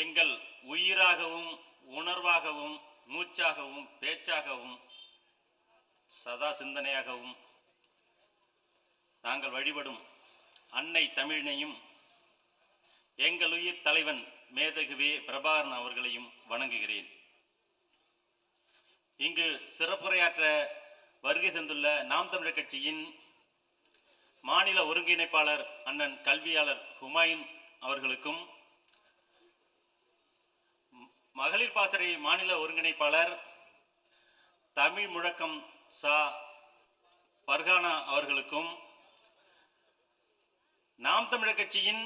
எங்கள் உயிராகவும் உணர்வாகவும் மூச்சாகவும் பேச்சாகவும் சதா சிந்தனையாகவும் நாங்கள் வழிபடும் அன்னை தமிழினையும் எங்கள் உயிர் தலைவன் மேதகுவே பிரபாகரன் அவர்களையும் வணங்குகிறேன். இங்கு சிறப்புரையாற்ற வருகை தந்துள்ள நாம் தமிழர் கட்சியின் மாநில ஒருங்கிணைப்பாளர் அண்ணன் கல்வியாளர் ஹுமாயூன் அவர்களுக்கும் மகளிர் பாசறை மாநில ஒருங்கிணைப்பாளர் தமிழ் முழக்கம் சா. பர்கானா அவர்களுக்கும் நாம் தமிழர் கட்சியின்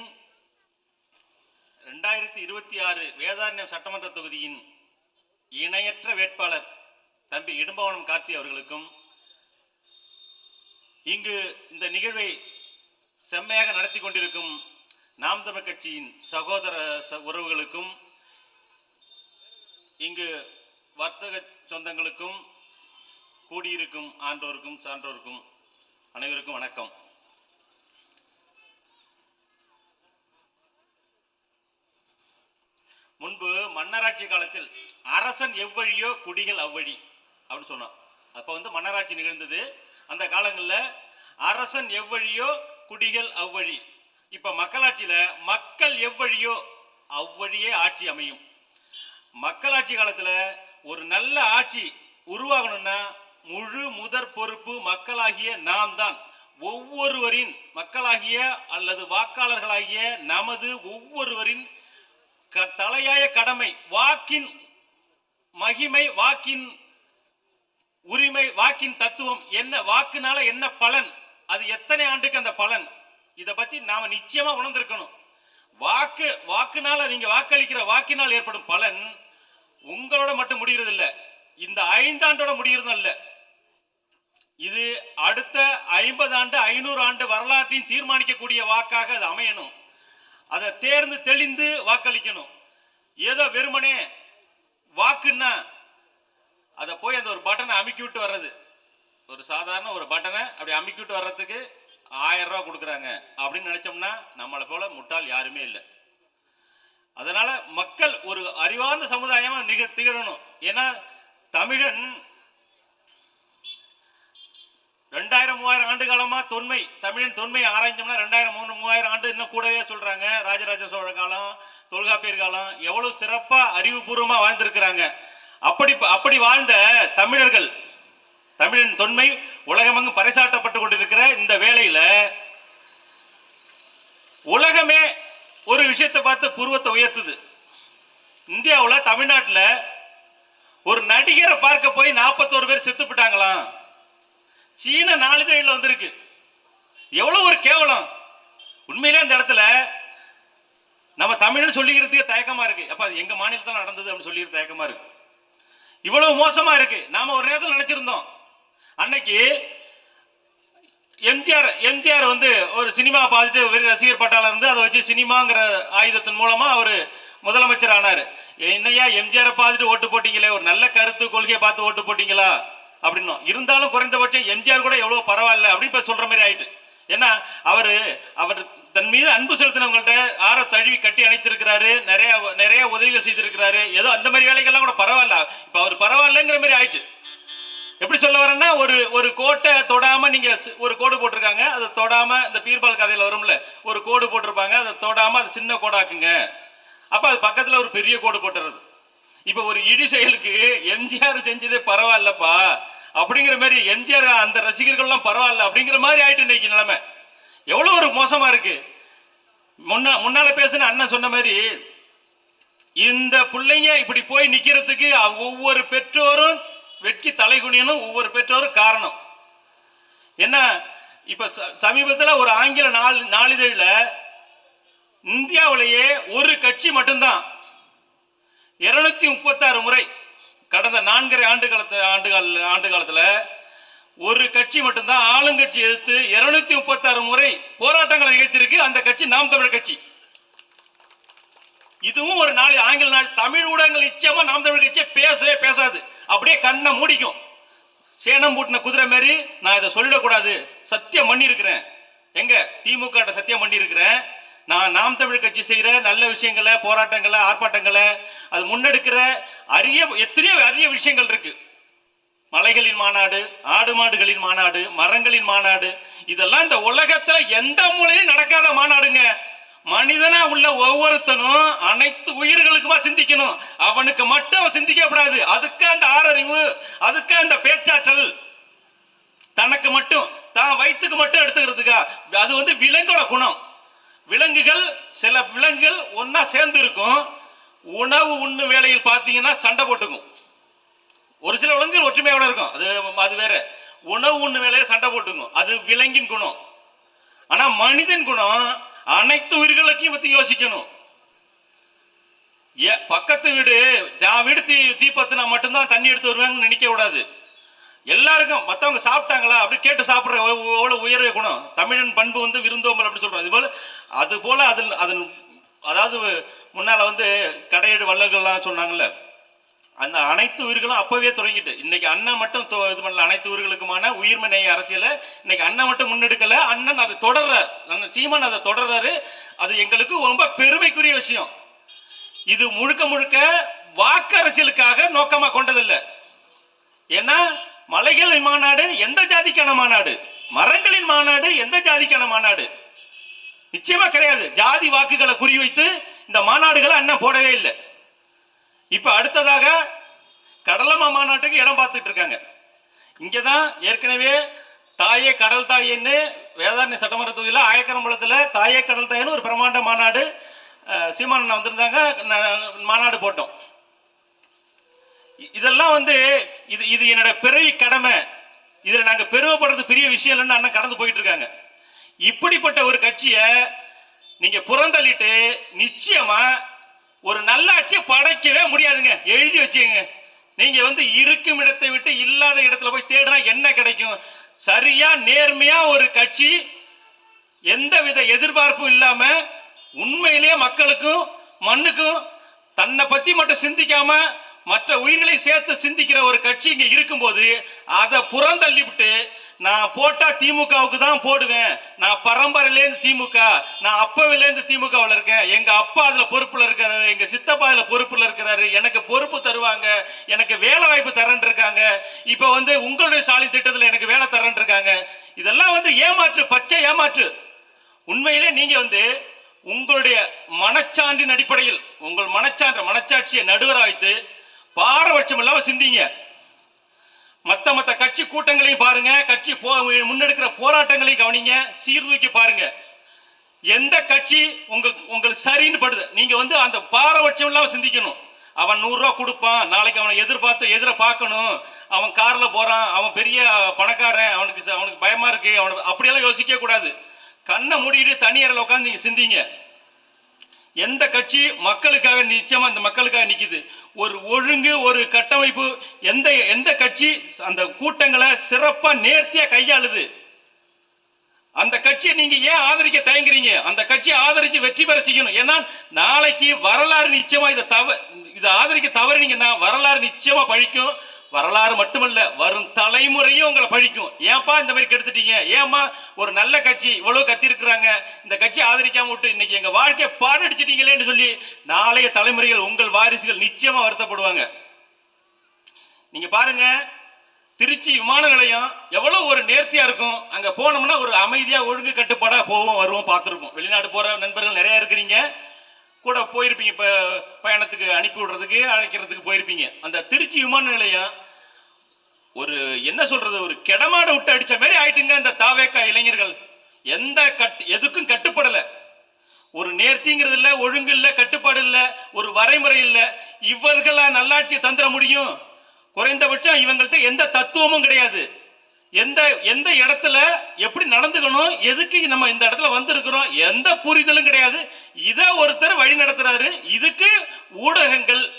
ரெண்டாயிரத்தி இருபத்தி ஆறு வேதாரண்யம் சட்டமன்ற தொகுதியின் இணையற்ற வேட்பாளர் தம்பி இடும்பவனம் கார்த்தி அவர்களுக்கும் இங்கு இந்த நிகழ்வை செம்மையாக நடத்தி கொண்டிருக்கும் நாம் தமிழ் கட்சியின் சகோதர ச- உறவுகளுக்கும் இங்கு வர்த்தக சொந்தங்களுக்கும் கூடியிருக்கும் ஆன்றோருக்கும் சான்றோருக்கும் அனைவருக்கும் வணக்கம். முன்பு மன்னராட்சி காலத்தில் அரசன் எவ்வழியோ குடிகள் அவ்வழி அப்படின்னு சொன்னான். அப்போ வந்து மன்னராட்சி நிகழ்ந்தது. அந்த காலங்களில் அரசன் எவ்வழியோ குடிகள் அவ்வழி. இப்போ மக்களாட்சியில் மக்கள் எவ்வழியோ அவ்வழியே ஆட்சி அமையும். மக்களாட்சி காலத்தில் ஒரு நல்ல ஆட்சி உருவாகணும்னா முழு முதற் பொறுப்பு மக்களாகிய நாம் தான் ஒவ்வொருவரின் மக்களாகிய அல்லது வாக்காளர்களாகிய நமது ஒவ்வொருவரின் க- தலையாய கடமை வாக்கின் மகிமை வாக்கின் உரிமை வாக்கின் தத்துவம் என்ன வாக்குனால என்ன பலன் அது எத்தனை ஆண்டுக்கு அந்த பலன் இதை பத்தி நாம நிச்சயமா உணர்ந்திருக்கணும். வாக்கு வாக்குனால நீங்க வாக்களிக்கிற வாக்கினால் ஏற்படும் பலன் உங்களோட மட்டும் முடிகிறது இல்ல இந்த ஐந்தாண்டோட முடிகிறதும் இல்லை. இது அடுத்த ஐம்பது ஆண்டு ஐநூறு ஆண்டு வரலாற்றையும் தீர்மானிக்கக்கூடிய வாக்காக அது அமையணும். அதை தேர்ந்து தெளிந்து வாக்களிக்கணும். ஏதோ வெறுமனே வாக்குன்னா அதை போய் அந்த ஒரு பட்டனை அமுக்கி விட்டு வர்றது. ஒரு சாதாரண ஒரு பட்டனை அப்படி அமுக்கி விட்டு வர்றதுக்கு ஆயிரம் ரூபா கொடுக்குறாங்க. அப்படின்னு நினைச்சோம்னா நம்மளை போல முட்டாள் யாருமே இல்லை. அதனால மக்கள் ஒரு அறிவார்ந்த சமுதாயமா நிக திகழணும். ஏன்னா தமிழன் ரெண்டாயிரம் மூவாயிரம் ஆண்டு காலமா தொன்மை தமிழின் தொன்மை ஆராய்ஞ்சோம்னா ரெண்டாயிரம் மூணு மூவாயிரம் ஆண்டு இன்னும் கூடவே சொல்றாங்க. ராஜராஜ சோழ காலம் தொல்காப்பியர் காலம் எவ்வளவு சிறப்பா அறிவுபூர்வமா வாழ்ந்திருக்கிறாங்க. அப்படி அப்படி வாழ்ந்த தமிழர்கள் தமிழின் தொன்மை உலகமெங்கும் பறைசாற்றப்பட்டு கொண்டிருக்கிற இந்த வேளையில உலகமே ஒரு விஷயத்தை பார்த்து பூர்வத்தை உயர்த்துது. இந்தியாவில் தமிழ்நாட்டில் ஒரு நடிகரை பார்க்க போய் நாற்பத்தோரு பேர் செத்து போட்டாங்களாம் சீன நாளிதழில் வந்திருக்கு. எவ்வளோ ஒரு கேவலம். உண்மையிலே அந்த இடத்துல நம்ம தமிழ்னு சொல்லிக்கிறதுக்கு தயக்கமாக இருக்கு. அப்போ அது எங்கள் மாநிலத்தில் நடந்தது அப்படின்னு சொல்லிக்கிற தயக்கமாக இருக்கு. இவ்வளவு மோசமாக இருக்கு. நாம் ஒரு நேரத்தில் நினச்சிருந்தோம். அன்னைக்கு எம்ஜிஆர் எம்ஜிஆர் வந்து ஒரு சினிமா பார்த்துட்டு வெறும் ரசிகர் பட்டாளம் இருந்து அதை வச்சு சினிமாங்கிற ஆயுதத்தின் மூலமா அவர் முதலமைச்சர் ஆனாரு என்னையா எம்ஜிஆரை பார்த்துட்டு ஓட்டு போட்டீங்களே? ஒரு நல்ல கருத்து கொள்கையை பார்த்து ஓட்டு போட்டீங்களா? அப்படின்னும். இருந்தாலும் குறைந்தபட்சம் எம்ஜிஆர் கூட எவ்வளோ பரவாயில்ல அப்படின்னு இப்போ சொல்கிற மாதிரி ஆயிட்டு. ஏன்னா அவர் அவர் தன் மீது அன்பு செலுத்தினவங்கள்ட்ட ஆற தழுவி கட்டி அணைத்திருக்கிறாரு. நிறைய நிறைய உதவிகள் செய்திருக்கிறாரு. ஏதோ அந்த மாதிரி வேலைகள்லாம் கூட பரவாயில்ல. இப்போ அவர் பரவாயில்லங்கிற மாதிரி ஆயிட்டு. எப்படி சொல்ல வரேன்னா ஒரு ஒரு கோட்டை தொடாம நீங்க ஒரு கோடு போட்டிருக்காங்க அதை தொடாம இந்த பீர்பால் கதையில வரும்ல ஒரு கோடு போட்டிருப்பாங்க அதை தொடாம அது சின்ன கோடாக்குங்க. அப்ப அது பக்கத்துல ஒரு பெரிய கோடு போட்டுறது. இப்ப ஒரு இடி செயலுக்கு எம்ஜிஆர் செஞ்சதே பரவாயில்லப்பா அப்படிங்கிற மாதிரி எம்ஜிஆர் அந்த ரசிகர்கள்லாம் பரவாயில்ல அப்படிங்கிற மாதிரி ஆயிட்டு இன்னைக்கு நிலைமை. எவ்வளவு ஒரு மோசமா இருக்கு. முன்னா முன்னால பேசின அண்ணன் சொன்ன மாதிரி இந்த பிள்ளைங்க இப்படி போய் நிக்கிறதுக்கு ஒவ்வொரு பெற்றோரும் வெட்கி தலைகுனியணும் ஒவ்வொரு பெற்றோரும் காரணம். என்ன இப்ப ச- ஒரு ஆங்கில நாள் நாளிதழில் இந்தியாவிலேயே ஒரு கட்சி மட்டும்தான். இருநூத்தி முப்பத்தாறு முறை கடந்த நான்கரை ஆண்டு காலத்து ஆண்டு கால ஆண்டு காலத்தில் ஒரு கட்சி மட்டும்தான் ஆளுங்கட்சி எதிர்த்து இருநூத்தி முப்பத்தாறு முறை போராட்டங்களை நிகழ்த்தியிருக்கு. அந்த கட்சி நாம் தமிழர் கட்சி. இதுவும் ஒரு நாள் ஆங்கில நாள். தமிழ் ஊடகங்கள் நிச்சயமா நாம் தமிழ் கட்சியை பேசவே பேசாது. அப்படியே கண்ணை மூடிக்கும். சேனம் பூட்டின குதிரை மாதிரி நான் இதை சொல்லிடக்கூடாது சத்தியம் பண்ணி இருக்கிறேன் எங்க? திமுக சத்தியம் பண்ணி இருக்கிறேன் நான் நாம் தமிழ் கட்சி செய்கிற நல்ல விஷயங்களை போராட்டங்களை ஆர்ப்பாட்டங்களை அது முன்னெடுக்கிற அரிய எத்தனையோ அரிய விஷயங்கள் இருக்கு. மலைகளின் மாநாடு ஆடு மாடுகளின் மாநாடு மரங்களின் மாநாடு இதெல்லாம் இந்த உலகத்துல எந்த மூலையும் நடக்காத மாநாடுங்க. மனிதனா உள்ள ஒவ்வொருத்தனும் அனைத்து உயிர்களுக்குமா சிந்திக்கணும். அவனுக்கு மட்டும் அவன் சிந்திக்க கூடாது அதுக்கு அந்த ஆறறிவு அதுக்கு அந்த பேச்சாற்றல். தனக்கு மட்டும் தான் வயிற்றுக்கு மட்டும் எடுத்துக்கிறதுக்கா? அது வந்து விலங்கோட குணம். விலங்குகள் சில விலங்குகள் ஒன்னா சேர்ந்து இருக்கும் உணவு உண்ணு வேலையில் பார்த்தீங்கன்னா சண்டை போட்டுக்கும். ஒரு சில விலங்குகள் ஒற்றுமையோட இருக்கும். அது அது வேற. உணவு உண்ணு வேலையை சண்டை போட்டுக்கும். அது விலங்கின் குணம். ஆனா மனிதன் குணம் அனைத்து உயிர்களுக்கும் பத்தி யோசிக்கணும். பக்கத்து வீடு நான் வீடு தீ தீ மட்டும்தான் தண்ணி எடுத்து வருவாங்கன்னு நினைக்க கூடாது. எல்லாருக்கும் மத்தவங்க சாப்பிட்டாங்களா அப்படி கேட்டு சாப்பிடுற எவ்வ- எவ்வளவு உயர்வு குணம்? தமிழன் பண்பு வந்து விருந்தோம்பல் அப்படின்னு சொல்றோம் இது போல அது போல் அதில் அதன் அதாவது முன்னால வந்து கடையீடு வள்ளல்கள்லாம் சொன்னாங்கல்ல அந்த அனைத்து உயிர்களும் அப்பவே தொடங்கிட்டு. இன்னைக்கு அண்ணன் மட்டும் தொ- இது பண்ணல அனைத்து உயிர்களுக்குமான உயிர்மை நேய அரசியல இன்னைக்கு அண்ணன் மட்டும் முன்னெடுக்கல அண்ணன் அதை தொடர்றார். அண்ணன் சீமான் அதை தொடர்றாரு. அது எங்களுக்கு ரொம்ப பெருமைக்குரிய விஷயம். இது முழுக்க முழுக்க வாக்கு அரசியலுக்காக நோக்கமா கொண்டதில்லை. ஏன்னா மலைகளின் மாநாடு எந்த ஜாதிக்கான மாநாடு? மரங்களின் மாநாடு எந்த ஜாதிக்கான மாநாடு? நிச்சயமா கிடையாது. ஜாதி வாக்குகளை குறிவைத்து இந்த மாநாடுகளை அண்ணன் போடவே இல்லை. இப்ப அடுத்ததாக கடலம்மா மாநாட்டுக்கு இடம் பார்த்துட்டு இருக்காங்க. இங்கதான் ஏற்கனவே தாயே கடல் தாயின்னு வேதாரண்ய சட்டமன்ற தொகுதியில் ஆயக்கரம்பலத்தில் தாயே கடல் தாயின்னு ஒரு பிரமாண்ட மாநாடு அஹ், வந்திருந்தாங்க. மாநாடு போட்டோம். இதெல்லாம் வந்து இது இது என்னோட பிறவி கடமை. இதில் நாங்கள் பெருமைப்படுறது பெரிய விஷயம் இல்லைன்னு அண்ணன் கடந்து போயிட்டு இருக்காங்க. இப்படிப்பட்ட ஒரு கட்சியை நீங்கள் புறந்தள்ளிட்டு நிச்சயமாக ஒரு நல்லாட்சியை படைக்கவே முடியாதுங்க. எழுதி வச்சுங்க நீங்க வந்து இருக்கும் இடத்தை விட்டு இல்லாத இடத்துல போய் தேடினா என்ன கிடைக்கும்? சரியா நேர்மையா ஒரு கட்சி எந்த வித எதிர்பார்ப்பும் இல்லாம உண்மையிலேயே மக்களுக்கும் மண்ணுக்கும் தன்னை பத்தி மட்டும் சிந்திக்காம மற்ற உயிர்களை சேர்த்து சிந்திக்கிற ஒரு கட்சி இங்க இருக்கும்போது அதை புறந்தள்ளிவிட்டு நான் போட்டா திமுகவுக்கு தான் போடுவேன். நான் பரம்பரையிலேருந்து திமுக நான் அப்பவிலேருந்து திமுகவில் இருக்கேன். எங்க அப்பா அதுல பொறுப்புல இருக்கிறாரு எங்க சித்தப்பா அதுல பொறுப்புல இருக்கிறாரு. எனக்கு பொறுப்பு தருவாங்க எனக்கு வேலை வாய்ப்பு தரன் இருக்காங்க. இப்ப வந்து உங்களுடைய சாலை திட்டத்துல எனக்கு வேலை தரேன் இருக்காங்க. இதெல்லாம் வந்து ஏமாற்று பச்சை ஏமாற்று. உண்மையிலே நீங்க வந்து உங்களுடைய மனச்சான்றின் அடிப்படையில் உங்கள் மனச்சான்ற மனச்சாட்சியை நடுவராய்த்து பாரபட்சம் இல்லாம சிந்திங்க. மத்த மத்த கட்சி கூட்டங்களையும் பாருங்க. கட்சி போ முன்னெடுக்கிற போராட்டங்களையும் கவனிங்க. சீர்தூக்கி பாருங்க. எந்த கட்சி உங்க உங்களுக்கு சரின்னு படுது. நீங்க வந்து அந்த பாரபட்சம் இல்லாம சிந்திக்கணும். அவன் நூறு ரூபா கொடுப்பான். நாளைக்கு அவனை எதிர்பார்த்து எதிர பார்க்கணும். அவன் கார்ல போறான். அவன் பெரிய பணக்காரன். அவனுக்கு அவனுக்கு பயமா இருக்கு. அவனுக்கு அப்படியெல்லாம் யோசிக்க கூடாது. கண்ணை மூடிட்டு தனியரில் உட்காந்து நீங்க சிந்திங்க. எந்த கட்சி மக்களுக்காக நிச்சயமா இந்த மக்களுக்காக நிக்குது. ஒரு ஒழுங்கு ஒரு கட்டமைப்பு எந்த எந்த கட்சி அந்த கூட்டங்களை சிறப்பா நேர்த்தியா கையாளுது. அந்த கட்சியை நீங்க ஏன் ஆதரிக்க தயங்குறீங்க? அந்த கட்சியை ஆதரிச்சு வெற்றி பெற செய்யணும். ஏன்னா நாளைக்கு வரலாறு நிச்சயமா இதை தவ இதை ஆதரிக்க தவறுனீங்கன்னா வரலாறு நிச்சயமா பழிக்கும். வரலாறு மட்டுமல்ல வரும் தலைமுறையும் உங்களை பழிக்கும். ஏன்பா இந்த மாதிரி கெடுத்துட்டீங்க? ஏமா ஒரு நல்ல கட்சி இவ்வளவு கத்தி இருக்கிறாங்க இந்த கட்சி ஆதரிக்காம விட்டு இன்னைக்கு எங்க வாழ்க்கையை பாடடிச்சிட்டீங்களேன்னு சொல்லி நாளைய தலைமுறைகள் உங்கள் வாரிசுகள் நிச்சயமா வருத்தப்படுவாங்க. நீங்க பாருங்க திருச்சி விமான நிலையம் எவ்வளவு ஒரு நேர்த்தியா இருக்கும். அங்க போனோம்னா ஒரு அமைதியா ஒழுங்கு கட்டுப்பாடா போவோம் வருவோம் பார்த்துருப்போம். வெளிநாடு போற நண்பர்கள் நிறைய இருக்கிறீங்க. கூட போயிருப்பீங்க. இப்போ பயணத்துக்கு அனுப்பி விடுறதுக்கு அழைக்கிறதுக்கு போயிருப்பீங்க. அந்த திருச்சி விமான நிலையம் ஒரு என்ன சொல்றது ஒரு கெடமாட விட்டு அடிச்ச மாதிரி ஆயிட்டுங்க இந்த தாவேக்கா இளைஞர்கள். எந்த கட் எதுக்கும் கட்டுப்படலை. ஒரு நேர்த்திங்கிறது இல்லை ஒழுங்கு இல்லை கட்டுப்பாடு இல்லை ஒரு வரைமுறை இல்லை. இவர்களா நல்லாட்சியை தந்துட முடியும். குறைந்தபட்சம் இவங்கள்ட்ட எந்த தத்துவமும் கிடையாது. எந்த எந்த இடத்துல எப்படி நடந்துக்கணும் எதுக்கு நம்ம இந்த இடத்துல வந்திருக்கிறோம் எந்த புரிதலும் கிடையாது. இதை ஒருத்தர் வழி நடத்துறாரு. இதுக்கு ஊடகங்கள்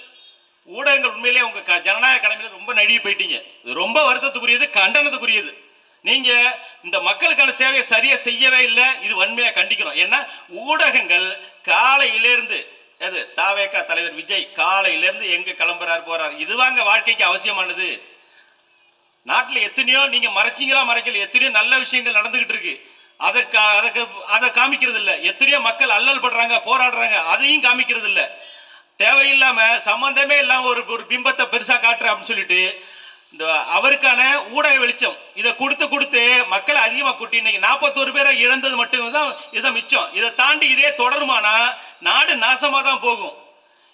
ஊடகங்கள் உண்மையிலேயே உங்க க- ஜனநாயக கடமையில ரொம்ப நழுவி போயிட்டீங்க. இது ரொம்ப வருத்தத்துக்குரியது கண்டனத்துக்குரியது. நீங்க இந்த மக்களுக்கான சேவையை சரியா செய்யவே இல்லை இது வன்மையா கண்டிக்கிறோம் ஏன்னா ஊடகங்கள் காலையிலேருந்து அது தாவேக்கா தலைவர் விஜய் காலையிலேருந்து எங்க கிளம்புறார் போறார் இதுவாங்க வாழ்க்கைக்கு அவசியமானது. நாட்டில் எத்தனையோ நீங்க மறைச்சீங்களா மறைக்கல எத்தனையோ நல்ல விஷயங்கள் நடந்துகிட்டு இருக்கு. அதை கா- அதை அதை காமிக்கிறது இல்லை எத்தனையோ மக்கள் அல்லல் படுறாங்க போராடுறாங்க அதையும் காமிக்கிறது இல்லை தேவையில்லாம சம்பந்தமே இல்லாம ஒரு ஒரு பிம்பத்தை பெருசா காட்டுற அப்படின்னு சொல்லிட்டு இந்த அவருக்கான ஊடக வெளிச்சம் இதை கொடுத்து கொடுத்து மக்களை அதிகமாக கூட்டி இன்னைக்கு நாற்பத்தோரு பேரை இழந்தது மட்டும்தான் இதை மிச்சம். இதை தாண்டி இதே தொடருமானா நாடு நாசமாக தான் போகும்.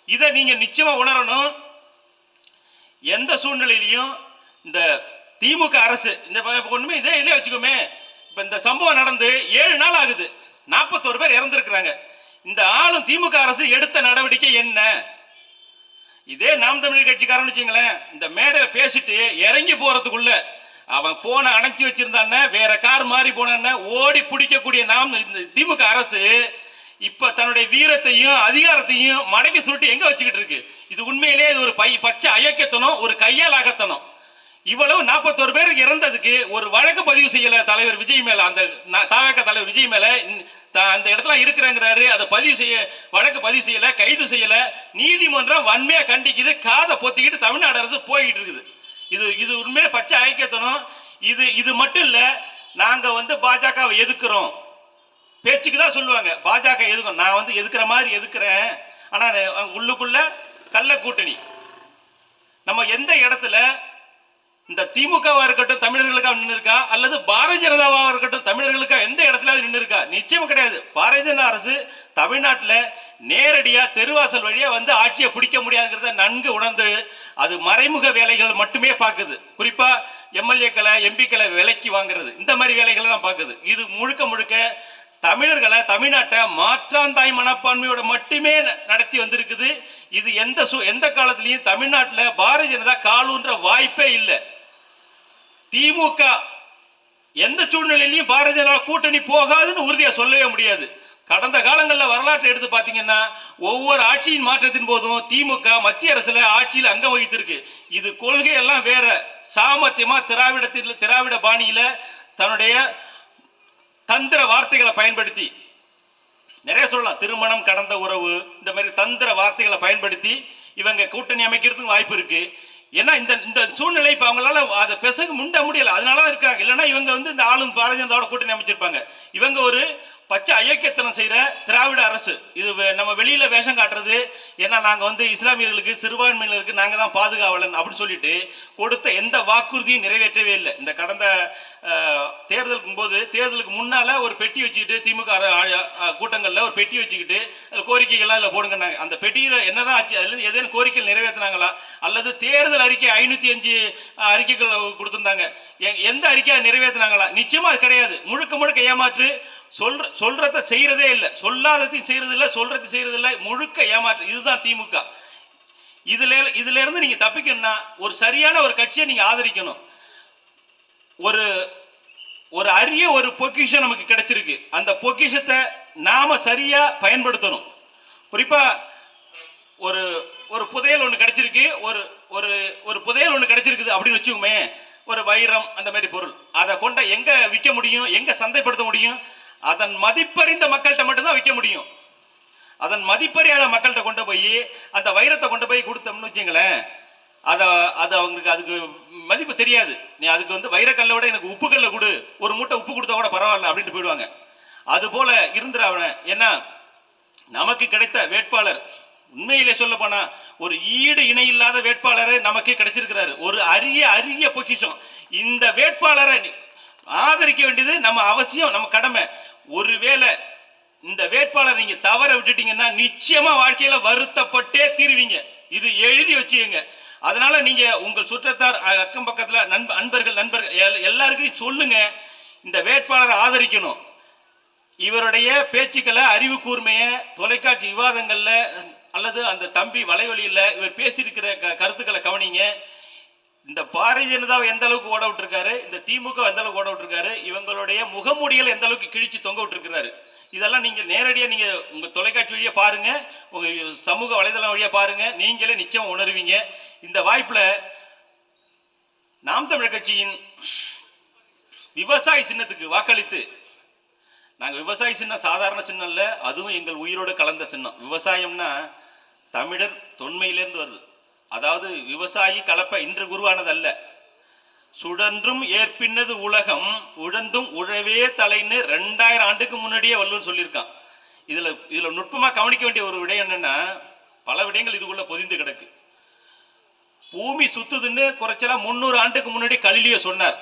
இதை நீங்க நிச்சயமா உணரணும். எந்த சூழ்நிலையிலையும் இந்த திமுக அரசு இந்த ஒன்றுமே ஒண்ணுமே இதே இல்லையே வச்சுக்கோமே. இப்ப இந்த சம்பவம் நடந்து ஏழு நாள் ஆகுது. நாற்பத்தோரு பேர் இறந்திருக்கிறாங்க. இந்த ஆளும் திமுக அரசு எடுத்த நடவடிக்கை என்ன? இதே நாம் தமிழ் கட்சிக்காரன்னு வச்சுங்களேன் இந்த மேடை பேசிட்டு இறங்கி போறதுக்குள்ள அவன் போனை அணைச்சி வச்சிருந்தானே வேற கார் மாறி போனான்னு ஓடி பிடிக்கக்கூடிய நாம் இந்த திமுக அரசு இப்ப தன்னுடைய வீரத்தையும் அதிகாரத்தையும் மடக்கி சுருட்டி எங்க வச்சுக்கிட்டு இருக்கு? இது உண்மையிலேயே இது ஒரு பை பச்சை அயக்கத்தனம் ஒரு கையால் அகத்தனம் இவ்வளவு நாற்பத்தோரு பேர் இறந்ததுக்கு ஒரு வழக்கு பதிவு செய்யல தலைவர் விஜய் மேல. அந்த தாவக தலைவர் விஜய் மேல த- அந்த இடத்துல இருக்கிறேங்கிறாரு. அதை பதிவு செய்ய வழக்கு பதிவு செய்யல கைது செய்யல. நீதிமன்றம் வன்மையா கண்டிக்குது. காதை பொத்திக்கிட்டு தமிழ்நாடு அரசு போய்கிட்டு இருக்குது. இது இது உண்மையிலே பச்சை ஐக்கியத்தனம். இது இது மட்டும் இல்ல நாங்க வந்து பாஜகவை எதுக்குறோம்? பேச்சுக்கு தான் சொல்லுவாங்க. பாஜக எதுக்கும்? நான் வந்து எதுக்குற மாதிரி எதுக்குறேன்? ஆனா உள்ளுக்குள்ள கள்ள கூட்டணி. நம்ம எந்த இடத்துல இந்த திமுகவா இருக்கட்டும் தமிழர்களுக்காக நின்று இருக்கா அல்லது பாரதிய ஜனதாவா இருக்கட்டும் தமிழர்களுக்காக எந்த இடத்துல நின்று இருக்கா நிச்சயம் கிடையாது. பாரதிய ஜனதா அரசு தமிழ்நாட்டில் நேரடியாக தெருவாசல் வழியாக வந்து ஆட்சியை பிடிக்க முடியாதுங்கிறத நன்கு உணர்ந்து அது மறைமுக வேலைகள் மட்டுமே பார்க்குது. குறிப்பாக எம்எல்ஏக்களை எம்பிக்களை விலைக்கு வாங்குறது. இந்த மாதிரி வேலைகளை தான் பார்க்குது. இது முழுக்க முழுக்க தமிழர்களை தமிழ்நாட்டை மாற்றாந்தாய் மனப்பான்மையோட மட்டுமே நடத்தி வந்திருக்குது. இது எந்த சு எந்த காலத்திலையும் தமிழ்நாட்டில் பாரதிய ஜனதா காலூன்ற வாய்ப்பே இல்லை. திமுக எந்த சூழ்நிலையிலையும் பாரதிய ஜனதா கூட்டணி போகாதுன்னு உறுதியா சொல்லவே முடியாது. கடந்த காலங்களில் வரலாற்றை எடுத்து பார்த்தீங்கன்னா ஒவ்வொரு ஆட்சியின் மாற்றத்தின் போதும் திமுக மத்திய அரசில் ஆட்சியில் அங்கம் வகித்திருக்கு. இது கொள்கை எல்லாம் வேற. சாமர்த்தியமாக திராவிடத்தில் திராவிட பாணியில் தன்னுடைய தந்திர வார்த்தைகளை பயன்படுத்தி நிறைய சொல்லலாம். திருமணம் கடந்த உறவு இந்த மாதிரி தந்திர வார்த்தைகளை பயன்படுத்தி இவங்க கூட்டணி அமைக்கிறதுக்கு வாய்ப்பு இருக்குது ஏன்னா இந்த இந்த சூழ்நிலை இப்போ அவங்களால அதை பெசகு முண்ட முடியல. அதனால தான் இருக்காங்க இல்லைன்னா இவங்க வந்து இந்த ஆளும் பாரதிய ஜனதாவோட கூட்டணி அமைச்சிருப்பாங்க. இவங்க ஒரு பச்சை ஐயக்கியத்தனம் செய்கிற திராவிட அரசு. இது நம்ம வெளியில் வேஷம் காட்டுறது ஏன்னா நாங்கள் வந்து இஸ்லாமியர்களுக்கு சிறுபான்மையினருக்கு நாங்கள் தான் பாதுகாவலன் அப்படின்னு சொல்லிட்டு கொடுத்த எந்த வாக்குறுதியும் நிறைவேற்றவே இல்லை. இந்த கடந்த தேர்தலுக்கும் தேர்தலுக்கு போது தேர்தலுக்கு முன்னால் ஒரு பெட்டி வச்சுக்கிட்டு திமுக கூட்டங்களில் ஒரு பெட்டி வச்சுக்கிட்டு கோரிக்கைகள்லாம் இல்லை போடுங்கன்னாங்க. அந்த பெட்டியில் என்னதான் ஆச்சு அதில் ஏதேனும் கோரிக்கை நிறைவேற்றினாங்களா அல்லது தேர்தல் அறிக்கை ஐநூற்றி அஞ்சு அறிக்கைகள் கொடுத்துருந்தாங்க. எ- எந்த அறிக்கையை நிறைவேற்றினாங்களா நிச்சயமா அது கிடையாது. முழுக்க முழுக்க ஏமாற்று சொல்ற சொல்றத செய்யறதே இல்லை. சொல்லாததையும் செய்யறது இல்லை சொல்றது செய்யறது இல்லை. முழுக்க ஏமாற்று. இதுதான் திமுக. இதுல இதுல இருந்து நீங்க தப்பிக்கணும்னா ஒரு சரியான ஒரு கட்சியை நீங்க ஆதரிக்கணும். ஒரு ஒரு அரிய ஒரு பொக்கிஷம் நமக்கு கிடைச்சிருக்கு. அந்த பொக்கிஷத்தை நாம சரியா பயன்படுத்தணும். குறிப்பா ஒரு ஒரு புதையல் ஒன்று கிடைச்சிருக்கு. ஒரு ஒரு ஒரு புதையல் ஒன்று கிடைச்சிருக்குது அப்படின்னு வச்சுக்கோமே. ஒரு வைரம் அந்த மாதிரி பொருள். அதை கொண்ட எங்க விற்க முடியும்? எங்க சந்தைப்படுத்த முடியும்? அதன் மதிப்பறிந்த மக்கள்கிட்ட மட்டும்தான் விற்க முடியும். அதன் மதிப்பறியாத மக்கள்கிட்ட கொண்டு போய் அந்த வைரத்தை கொண்டு போய் கொடுத்தோம்னு வச்சுங்களேன் அதை அது அவங்களுக்கு அதுக்கு மதிப்பு தெரியாது. நீ அதுக்கு வந்து வைரக்கல்லை விட எனக்கு உப்பு கல்லை கொடு ஒரு மூட்டை உப்பு கொடுத்தா கூட பரவாயில்ல அப்படின்ட்டு போயிடுவாங்க. அது போல இருந்துரு அவனை. ஏன்னா நமக்கு கிடைத்த வேட்பாளர் உண்மையிலே சொல்ல போனா ஒரு ஈடு இணை இல்லாத வேட்பாளரை நமக்கு கிடைச்சிருக்கிறாரு. ஒரு அரிய அரிய பொக்கிஷம். இந்த வேட்பாளரை ஆதரிக்க வேண்டியது நம்ம அவசியம் நம்ம கடமை. ஒருவேளை இந்த வேட்பாளர் நீங்க தவற விட்டுட்டீங்கன்னா நிச்சயமா வாழ்க்கையில வருத்தப்பட்டே தீருவீங்க. இது எழுதி வச்சுக்கங்க. அதனால நீங்க உங்கள் சுற்றத்தார் அக்கம் பக்கத்துல நண்ப அன்பர்கள் நண்பர்கள் எல்- எல்லாருக்கும் சொல்லுங்க. இந்த வேட்பாளரை ஆதரிக்கணும். இவருடைய பேச்சுக்களை அறிவு கூர்மையை தொலைக்காட்சி விவாதங்கள்ல அல்லது அந்த தம்பி வலைவழியில் இவர் பேசியிருக்கிற க- கருத்துக்களை கவனிங்க. இந்த பாரதிய ஜனதாவை எந்த அளவுக்கு ஓட விட்டுருக்காரு இந்த திமுக எந்த அளவுக்கு ஓட விட்டுருக்காரு இவங்களுடைய முகமூடிகளை எந்த அளவுக்கு கிழிச்சு தொங்க விட்டுருக்கிறாரு இதெல்லாம் நீங்கள் நேரடியாக நீங்கள் உங்கள் தொலைக்காட்சி வழியாக பாருங்கள் உங்கள் சமூக வலைதளம் வழியாக பாருங்கள் நீங்களே நிச்சயம் உணர்வீங்க. இந்த வாய்ப்பில் நாம் தமிழர் கட்சியின் விவசாய சின்னத்துக்கு வாக்களித்து நாங்கள் விவசாய சின்னம் சாதாரண சின்னம் இல்லை அதுவும் எங்கள் உயிரோடு கலந்த சின்னம். விவசாயம்னா தமிழர் தொன்மையிலேருந்து வருது. அதாவது விவசாயி கலப்பை இன்று உருவானதல்ல. சுழன்றும் ஏற்பின்னது உலகம் உழந்தும் உழவே தலைன்னு ரெண்டாயிரம் ஆண்டுக்கு முன்னாடியே வள்ளுவன் சொல்லியிருக்கான். இதுல இதுல நுட்பமா கவனிக்க வேண்டிய ஒரு விடயம் என்னன்னா பல விடயங்கள் இதுக்குள்ள பொதிந்து கிடக்கு. பூமி சுத்துதுன்னு குறைச்சலா முந்நூறு ஆண்டுக்கு முன்னாடி கலிலிய சொன்னார்.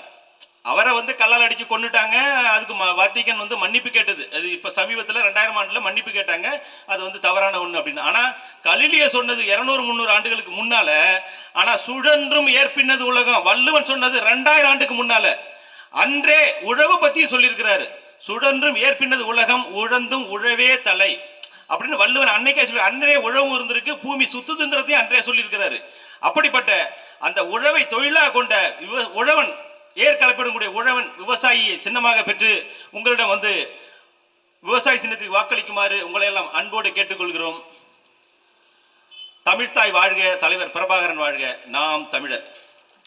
அவரை வந்து கல்லால் அடித்து கொன்னுட்டாங்க. அதுக்கு ம- வாத்திகன் வந்து மன்னிப்பு கேட்டது. அது இப்போ சமீபத்தில் ரெண்டாயிரம் ஆண்டில் மன்னிப்பு கேட்டாங்க. அது வந்து தவறான ஒன்று அப்படின்னு. ஆனால் கலிலியோ சொன்னது இரநூறு முந்நூறு ஆண்டுகளுக்கு முன்னால் ஆனால் சுழன்றும் ஏற்பின்னது உலகம். வள்ளுவன் சொன்னது ரெண்டாயிரம் ஆண்டுக்கு முன்னால். அன்றே உழவு பற்றி சொல்லியிருக்கிறாரு. சுழன்றும் ஏற்பின்னது உலகம் உழந்தும் உழவே தலை. அப்படின்னு வள்ளுவன் அன்னைக்கே சொல்லி அன்றே உழவும் இருந்திருக்கு பூமி சுத்துதுங்கிறதையும் அன்றே சொல்லியிருக்கிறாரு. அப்படிப்பட்ட அந்த உழவை தொழிலாக கொண்ட உழவன் ஏர் கலப்பிடக்கூடிய உழவன் விவசாயியை சின்னமாக பெற்று உங்களிடம் வந்து விவசாய சின்னத்துக்கு வாக்களிக்குமாறு உங்களை எல்லாம் அன்போடு கேட்டுக்கொள்கிறோம். தமிழ்தாய் வாழ்க தலைவர் பிரபாகரன் வாழ்க. நாம் தமிழர்.